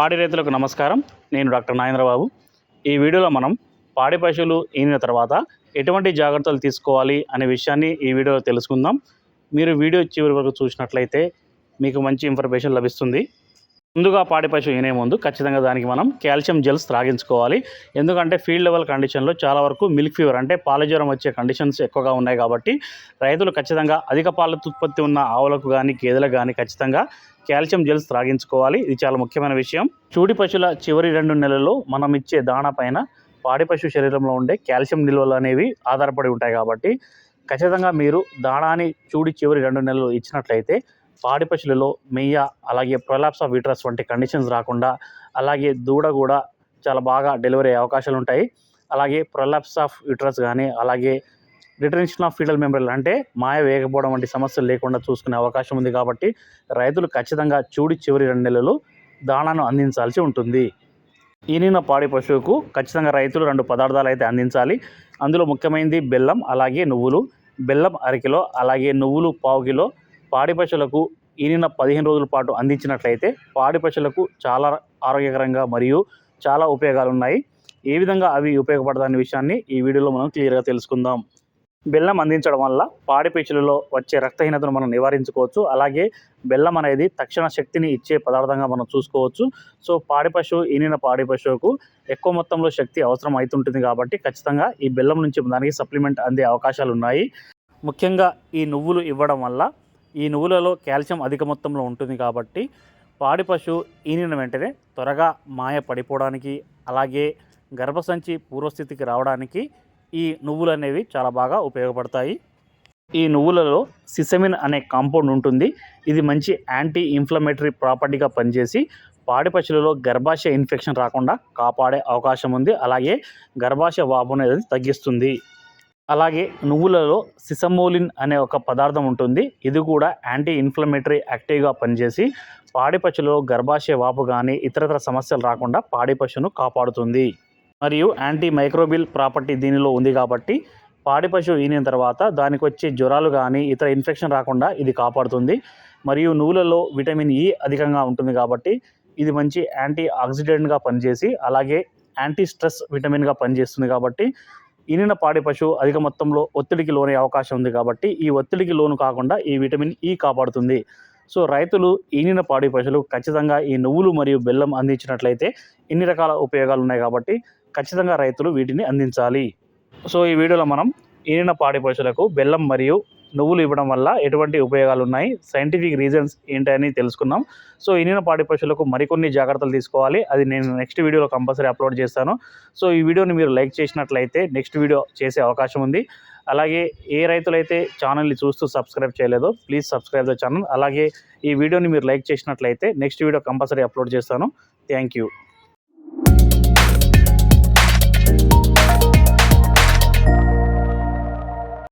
పాడి రైతులకు నమస్కారం. నేను డాక్టర్ నాగేంద్రబాబు. ఈ వీడియోలో మనం పాడి పశువులు ఈనిన తర్వాత ఎటువంటి జాగ్రత్తలు తీసుకోవాలి అనే విషయాన్ని ఈ వీడియోలో తెలుసుకుందాం. మీరు వీడియో చివరి వరకు చూసినట్లయితే మీకు మంచి ఇన్ఫర్మేషన్ లభిస్తుంది. ముందుగా పాడి పశువు ఈనే ముందు ఖచ్చితంగా దానికి మనం కాల్షియం జెల్స్ త్రాగించుకోవాలి. ఎందుకంటే ఫీల్డ్ లెవెల్ కండిషన్లో చాలా వరకు మిల్క్ ఫీవర్ అంటే పాలజ్వరం వచ్చే కండిషన్స్ ఎక్కువగా ఉన్నాయి కాబట్టి రైతులు ఖచ్చితంగా అధిక పాల ఉత్పత్తి ఉన్న ఆవులకు కానీ గేదెలకు కానీ ఖచ్చితంగా కాల్షియం జెల్స్ త్రాగించుకోవాలి. ఇది చాలా ముఖ్యమైన విషయం. చూడి పశువుల చివరి రెండు నెలల్లో మనం ఇచ్చే దాణా పైన పాడి పశువు శరీరంలో ఉండే కాల్షియం నిల్వలు అనేవి ఆధారపడి ఉంటాయి కాబట్టి ఖచ్చితంగా మీరు దాణాని చూడి చివరి రెండు నెలలు ఇచ్చినట్లయితే పాడి పశువులలో మెయ్య అలాగే ప్రొలాప్స్ ఆఫ్ విట్రస్ వంటి కండిషన్స్ రాకుండా అలాగే దూడ కూడా చాలా బాగా డెలివరీ అయ్యే అవకాశాలు ఉంటాయి. అలాగే ప్రొలాప్స్ ఆఫ్ విట్రస్ కానీ అలాగే రిటెన్షన్ ఆఫ్ ఫీడల్ మెంబ్రెల్ అంటే మాయ వేయకపోవడం వంటి సమస్యలు లేకుండా చూసుకునే అవకాశం ఉంది కాబట్టి రైతులు ఖచ్చితంగా చూడి చివరి రెండు నెలలు దాణాను అందించాల్సి ఉంటుంది. ఈనిన పాడి పశువుకు ఖచ్చితంగా రైతులు రెండు పదార్థాలు అయితే అందించాలి. అందులో ముఖ్యమైనది బెల్లం అలాగే నువ్వులు. బెల్లం అరకిలో అలాగే నువ్వులు పావు కిలో పాడి పశువులకు ఈనిన పదిహేను రోజుల పాటు అందించినట్లయితే పాడి పశువులకు చాలా ఆరోగ్యకరంగా మరియు చాలా ఉపయోగాలు ఉన్నాయి ఏ విధంగా అవి ఉపయోగపడతాయనే విషయాన్ని ఈ వీడియోలో మనం క్లియర్గా తెలుసుకుందాం. బెల్లం అందించడం వల్ల పాడి పశువులలో వచ్చే రక్తహీనతను మనం నివారించుకోవచ్చు. అలాగే బెల్లం అనేది తక్షణ శక్తిని ఇచ్చే పదార్థంగా మనం చూసుకోవచ్చు. సో పాడి పశువు ఈనిన పాడి పశువుకు ఎక్కువ మొత్తంలో శక్తి అవసరం అవుతుంటుంది కాబట్టి ఖచ్చితంగా ఈ బెల్లం నుంచి దానికి సప్లిమెంట్ అందే అవకాశాలు ఉన్నాయి ముఖ్యంగా ఈ నువ్వులు ఇవ్వడం వల్ల ఈ నువ్వులలో కాల్షియం అధిక మొత్తంలో ఉంటుంది కాబట్టి పాడి పశువు ఈనిన వెంటనే త్వరగా మాయ పడిపోవడానికి అలాగే గర్భసంచి పూర్వస్థితికి రావడానికి ఈ నువ్వులు అనేవి చాలా బాగా ఉపయోగపడతాయి. ఈ నువ్వులలో సిసమిన్ అనే కాంపౌండ్ ఉంటుంది. ఇది మంచి యాంటీ ఇన్ఫ్లమేటరీ ప్రాపర్టీగా పనిచేసి పాడి పశువులలో గర్భాశయ ఇన్ఫెక్షన్ రాకుండా కాపాడే అవకాశం ఉంది. అలాగే గర్భాశయ వాపు అనేది తగ్గిస్తుంది. అలాగే నువ్వులలో సిసమోలిన్ అనే ఒక పదార్థం ఉంటుంది. ఇది కూడా యాంటీ ఇన్ఫ్లమేటరీ యాక్టివ్గా పనిచేసి పాడి గర్భాశయ వాపు కానీ ఇతరతర సమస్యలు రాకుండా పాడి పశువును కాపాడుతుంది. మరియు యాంటీ మైక్రోబిల్ ప్రాపర్టీ దీనిలో ఉంది కాబట్టి పాడి పశువు ఈనిన తర్వాత దానికి వచ్చే జ్వరాలు కానీ ఇతర ఇన్ఫెక్షన్ రాకుండా ఇది కాపాడుతుంది. మరియు నువ్వులలో విటమిన్ ఈ e అధికంగా ఉంటుంది కాబట్టి ఇది మంచి యాంటీ ఆక్సిడెంట్గా పనిచేసి అలాగే యాంటీ స్ట్రెస్ విటమిన్గా పనిచేస్తుంది కాబట్టి ఇనిన పాడి పశువు అధిక మొత్తంలో ఒత్తిడికి లోనే అవకాశం ఉంది కాబట్టి ఈ ఒత్తిడికి లోను కాకుండా ఈ విటమిన్ ఈ కాపాడుతుంది. సో రైతులు ఈనిన పాడి పశువులు ఖచ్చితంగా ఈ నువ్వులు మరియు బెల్లం అందించినట్లయితే ఇన్ని రకాల ఉపయోగాలు ఉన్నాయి కాబట్టి ఖచ్చితంగా రైతులు వీటిని అందించాలి. సో ఈ వీడియోలో మనం ఈనిన పాడి పశువులకు బెల్లం మరియు నువ్వులు ఇవ్వడం వల్ల ఎటువంటి ఉపయోగాలు ఉన్నాయి సైంటిఫిక్ రీజన్స్ ఏంటని తెలుసుకున్నాం సో ఈనిన పాడి పశువులకు మరికొన్ని జాగ్రత్తలు తీసుకోవాలి. అది నేను నెక్స్ట్ వీడియోలో కంపల్సరీ అప్లోడ్ చేస్తాను. సో ఈ వీడియోని మీరు లైక్ చేసినట్లయితే నెక్స్ట్ వీడియో చేసే అవకాశం ఉంది. అలాగే ఏ రైతులైతే ఛానల్ని చూస్తూ సబ్స్క్రైబ్ చేయలేదో ప్లీజ్ సబ్స్క్రైబ్ ద ఛానల్ అలాగే ఈ వీడియోని మీరు లైక్ చేసినట్లయితే నెక్స్ట్ వీడియో కంపల్సరీ అప్లోడ్ చేస్తాను. Thank you